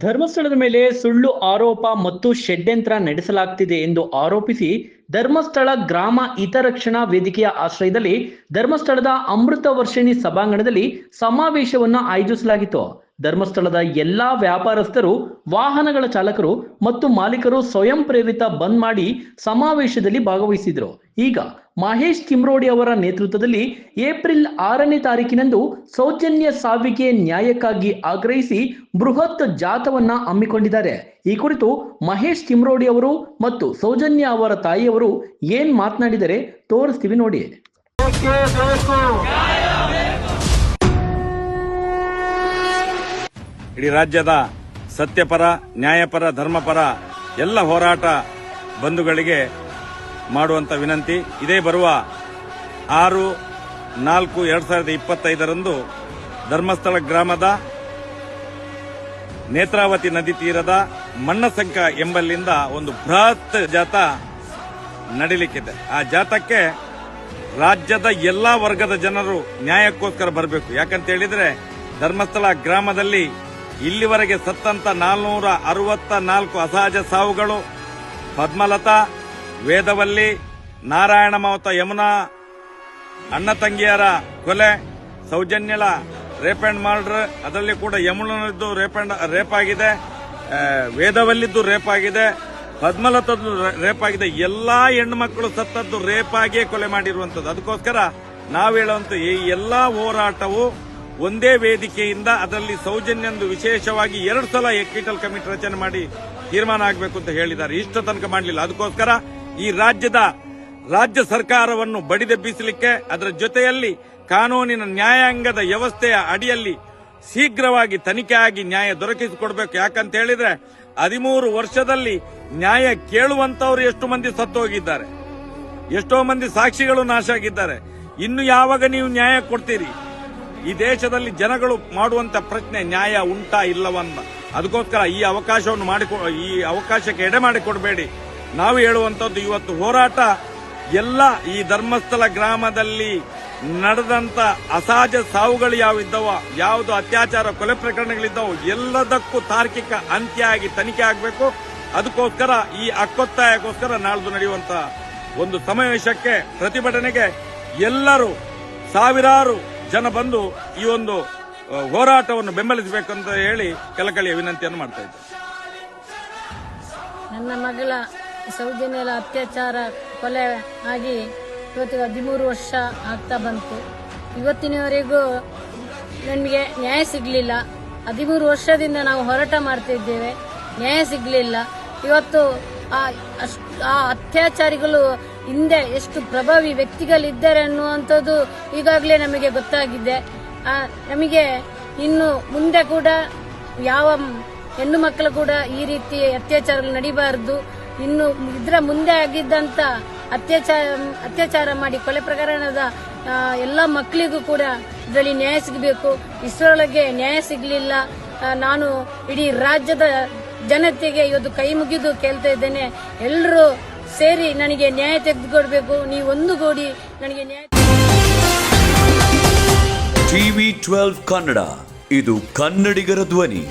ಧರ್ಮಸ್ಥಳದ ಮೇಲೆ ಸುಳ್ಳು ಆರೋಪ ಮತ್ತು ಷಡ್ಯಂತ್ರ ನಡೆಸಲಾಗ್ತಿದೆ ಎಂದು ಆರೋಪಿಸಿ ಧರ್ಮಸ್ಥಳ ಗ್ರಾಮ ಹಿತರಕ್ಷಣಾ ವೇದಿಕೆಯ ಆಶ್ರಯದಲ್ಲಿ ಧರ್ಮಸ್ಥಳದ ಅಮೃತ ವರ್ಷಿಣಿ ಸಭಾಂಗಣದಲ್ಲಿ ಸಮಾವೇಶವನ್ನು ಆಯೋಜಿಸಲಾಗಿತ್ತು. ಧರ್ಮಸ್ಥಳದ ಎಲ್ಲಾ ವ್ಯಾಪಾರಸ್ಥರು, ವಾಹನಗಳ ಚಾಲಕರು ಮತ್ತು ಮಾಲೀಕರು ಸ್ವಯಂ ಪ್ರೇರಿತ ಬಂದ್ ಮಾಡಿ ಸಮಾವೇಶದಲ್ಲಿ ಭಾಗವಹಿಸಿದರು. ಈಗ ಮಹೇಶ್ ತಿಮ್ರೋಡಿ ಅವರ ನೇತೃತ್ವದಲ್ಲಿ ಏಪ್ರಿಲ್ ಆರನೇ ತಾರೀಕಿನಂದು ಸೌಜನ್ಯ ಸಾವಿಗೆ ನ್ಯಾಯಕ್ಕಾಗಿ ಆಗ್ರಹಿಸಿ ಬೃಹತ್ ಜಾಥವನ್ನ ಹಮ್ಮಿಕೊಂಡಿದ್ದಾರೆ. ಈ ಕುರಿತು ಮಹೇಶ್ ತಿಮ್ರೋಡಿ ಅವರು ಮತ್ತು ಸೌಜನ್ಯ ಅವರ ತಾಯಿಯವರು ಏನ್ ಮಾತನಾಡಿದರೆ ತೋರಿಸ್ತೀವಿ ನೋಡಿ. ಇಡೀ ರಾಜ್ಯದ ಸತ್ಯಪರ, ನ್ಯಾಯಪರ, ಧರ್ಮಪರ ಎಲ್ಲ ಹೋರಾಟ ಬಂಧುಗಳಿಗೆ ಮಾಡುವಂತ ವಿನಂತಿ. ಇದೇ ಬರುವ ಆರು, ನಾಲ್ಕು, ಎರಡ್ ಸಾವಿರದ ಇಪ್ಪತ್ತೈದರಂದು ಧರ್ಮಸ್ಥಳ ಗ್ರಾಮದ ನೇತ್ರಾವತಿ ನದಿ ತೀರದ ಮಣ್ಣಸಂಕ ಎಂಬಲ್ಲಿಂದ ಒಂದು ಬೃಹತ್ ಜಾಥಾ ನಡೀಲಿಕ್ಕಿದೆ. ಆ ಜಾಥಾಕ್ಕೆ ರಾಜ್ಯದ ಎಲ್ಲಾ ವರ್ಗದ ಜನರು ನ್ಯಾಯಕ್ಕೋಸ್ಕರ ಬರಬೇಕು. ಯಾಕಂತ ಹೇಳಿದ್ರೆ ಧರ್ಮಸ್ಥಳ ಗ್ರಾಮದಲ್ಲಿ ಇಲ್ಲಿವರೆಗೆ ಸತ್ತಂತ ನಾಲ್ನೂರ ಅರವತ್ತ ನಾಲ್ಕು ಅಸಹಜ ಸಾವುಗಳು, ಪದ್ಮಲತಾ ವೇದವಲ್ಲಿ ನಾರಾಯಣ ಮಾವತ ಯಮುನಾ ಅಣ್ಣ ತಂಗಿಯರ ಕೊಲೆ, ಸೌಜನ್ಯಳ ರೇಪ್ ಅಂಡ್ ಮರ್ಡರ್, ಅದರಲ್ಲಿ ಕೂಡ ಯಮುನದ್ದು ರೇಪ್ ಅಂಡ್, ರೇಪ್ ಆಗಿದೆ. ವೇದವಲ್ಲಿದ್ದು ರೇಪ್ ಆಗಿದೆ. ಪದ್ಮಲತದ್ದು ರೇಪ್ ಆಗಿದೆ. ಎಲ್ಲಾ ಹೆಣ್ಣು ಮಕ್ಕಳು ಸತ್ತದ್ದು ರೇಪ್ ಆಗಿಯೇ ಕೊಲೆ ಮಾಡಿರುವಂತದ್ದು ಅದಕ್ಕೋಸ್ಕರ ನಾವು ಹೇಳುವಂತ ಈ ಎಲ್ಲಾ ಹೋರಾಟವು ಒಂದೇ ವೇದಿಕೆಯಿಂದ ಅದರಲ್ಲಿ ಸೌಜನ್ಯಂದು ವಿಶೇಷವಾಗಿ ಎರಡು ಸಲ ಎಕ್ವಿಟಲ್ ಕಮಿಟಿ ರಚನೆ ಮಾಡಿ ತೀರ್ಮಾನ ಆಗಬೇಕು ಅಂತ ಹೇಳಿದ್ದಾರೆ. ಇಷ್ಟ ತನಕ ಮಾಡಲಿಲ್ಲ. ಅದಕ್ಕೋಸ್ಕರ ಈ ರಾಜ್ಯದ ರಾಜ್ಯ ಸರ್ಕಾರವನ್ನು ಬಡಿದೆಬ್ಬಿಸಲಿಕ್ಕೆ ಅದರ ಜೊತೆಯಲ್ಲಿ ಕಾನೂನಿನ ನ್ಯಾಯಾಂಗದ ವ್ಯವಸ್ಥೆಯ ಅಡಿಯಲ್ಲಿ ಶೀಘ್ರವಾಗಿ ತನಿಖೆ ಆಗಿ ನ್ಯಾಯ ದೊರಕಿಸಿಕೊಡ್ಬೇಕು. ಯಾಕಂತ ಹೇಳಿದ್ರೆ ಹದಿಮೂರು ವರ್ಷದಲ್ಲಿ ನ್ಯಾಯ ಕೇಳುವಂತವರು ಎಷ್ಟು ಮಂದಿ ಸತ್ತೋಗಿದ್ದಾರೆ. ಎಷ್ಟೋ ಮಂದಿ ಸಾಕ್ಷಿಗಳು ನಾಶ ಆಗಿದ್ದಾರೆ. ಇನ್ನು ಯಾವಾಗ ನೀವು ನ್ಯಾಯ ಕೊಡ್ತೀರಿ? ಈ ದೇಶದಲ್ಲಿ ಜನಗಳು ಮಾಡುವಂತ ಪ್ರಶ್ನೆ ನ್ಯಾಯ ಉಂಟಾ ಇಲ್ಲವನ್ನ. ಅದಕ್ಕೋಸ್ಕರ ಈ ಅವಕಾಶವನ್ನು ಮಾಡಿಕೊ, ಈ ಅವಕಾಶಕ್ಕೆ ಎಡೆ ಮಾಡಿಕೊಡಬೇಡಿ. ನಾವು ಹೇಳುವಂತದ್ದು ಇವತ್ತು ಹೋರಾಟ ಎಲ್ಲ ಈ ಧರ್ಮಸ್ಥಳ ಗ್ರಾಮದಲ್ಲಿ ನಡೆದಂತ ಅಸಹಜ ಸಾವುಗಳು ಯಾವಿದ್ದವ, ಯಾವುದು ಅತ್ಯಾಚಾರ ಕೊಲೆ ಪ್ರಕರಣಗಳಿದ್ದವು, ಎಲ್ಲದಕ್ಕೂ ತಾರ್ಕಿಕ ಅಂತ್ಯ ಆಗಿ ತನಿಖೆ ಆಗಬೇಕು. ಅದಕ್ಕೋಸ್ಕರ ಈ ಅಕ್ಕೊತ್ತಾಯಕ್ಕೋಸ್ಕರ ನಾಳ್ದು ನಡೆಯುವಂತ ಒಂದು ಸಮಾವೇಶಕ್ಕೆ, ಪ್ರತಿಭಟನೆಗೆ ಎಲ್ಲರೂ, ಸಾವಿರಾರು ಜನ ಬಂದು ಈ ಒಂದು ಹೋರಾಟವನ್ನು ಬೆಂಬಲಿಸಬೇಕಂತ ಹೇಳಿ ಕೆಲಕಳಿಯ ವಿನಂತಿಯನ್ನು ಮಾಡ್ತಾ ಇದ್ದಾರೆ ನನ್ನ ಮಗಳ ಸೌಜನ್ಯಲ ಅತ್ಯಾಚಾರ ಕೊಲೆ ಆಗಿ ಇವತ್ತು ಹದಿಮೂರು ವರ್ಷ ಆಗ್ತಾ ಬಂತು. ಇವತ್ತಿನವರೆಗೂ ನಮಗೆ ನ್ಯಾಯ ಸಿಗಲಿಲ್ಲ. ಹದಿಮೂರು ವರ್ಷದಿಂದ ನಾವು ಹೋರಾಟ ಮಾಡ್ತಿದ್ದೇವೆ ನ್ಯಾಯ ಸಿಗಲಿಲ್ಲ. ಇವತ್ತು ಆ ಆ ಅತ್ಯಾಚಾರಿಗಳು ಹಿಂದೆ ಎಷ್ಟು ಪ್ರಭಾವಿ ವ್ಯಕ್ತಿಗಳಿದ್ದಾರೆ ಅನ್ನುವಂಥದ್ದು ಈಗಾಗಲೇ ನಮಗೆ ಗೊತ್ತಾಗಿದೆ. ನಮಗೆ ಇನ್ನು ಮುಂದೆ ಕೂಡ ಯಾವ ಹೆಣ್ಣು ಮಕ್ಕಳು ಕೂಡ ಈ ರೀತಿ ಅತ್ಯಾಚಾರಗಳು ನಡೀಬಾರದು. ಇನ್ನು ಇದರ ಮುಂದೆ ಆಗಿದ್ದಂತ ಅತ್ಯಾಚಾರ ಅತ್ಯಾಚಾರ ಮಾಡಿ ಕೊಲೆ ಪ್ರಕರಣದ ಎಲ್ಲ ಮಕ್ಕಳಿಗೂ ಕೂಡ ಇದರಲ್ಲಿ ನ್ಯಾಯ ಸಿಗಬೇಕು. ಇಸ್ರೋಳಗೆ ನ್ಯಾಯ ಸಿಗಲಿಲ್ಲ. ನಾನು ಇಡೀ ರಾಜ್ಯದ ಜನತೆಗೆ ಇವತ್ತು ಕೈ ಮುಗಿದು ಕೇಳ್ತಾ ಇದ್ದೇನೆ. ಎಲ್ಲರೂ ಸೇರಿ ನನಗೆ ನ್ಯಾಯ ತೆಗೆದುಕೊಡ್ಬೇಕು. ನೀವು ಒಂದು ಗೋಡಿ ನನಗೆ ನ್ಯಾಯ ಟಿವಿ ಟ್ವೆಲ್ವ್ ಕನ್ನಡ. ಇದು ಕನ್ನಡಿಗರ ಧ್ವನಿ.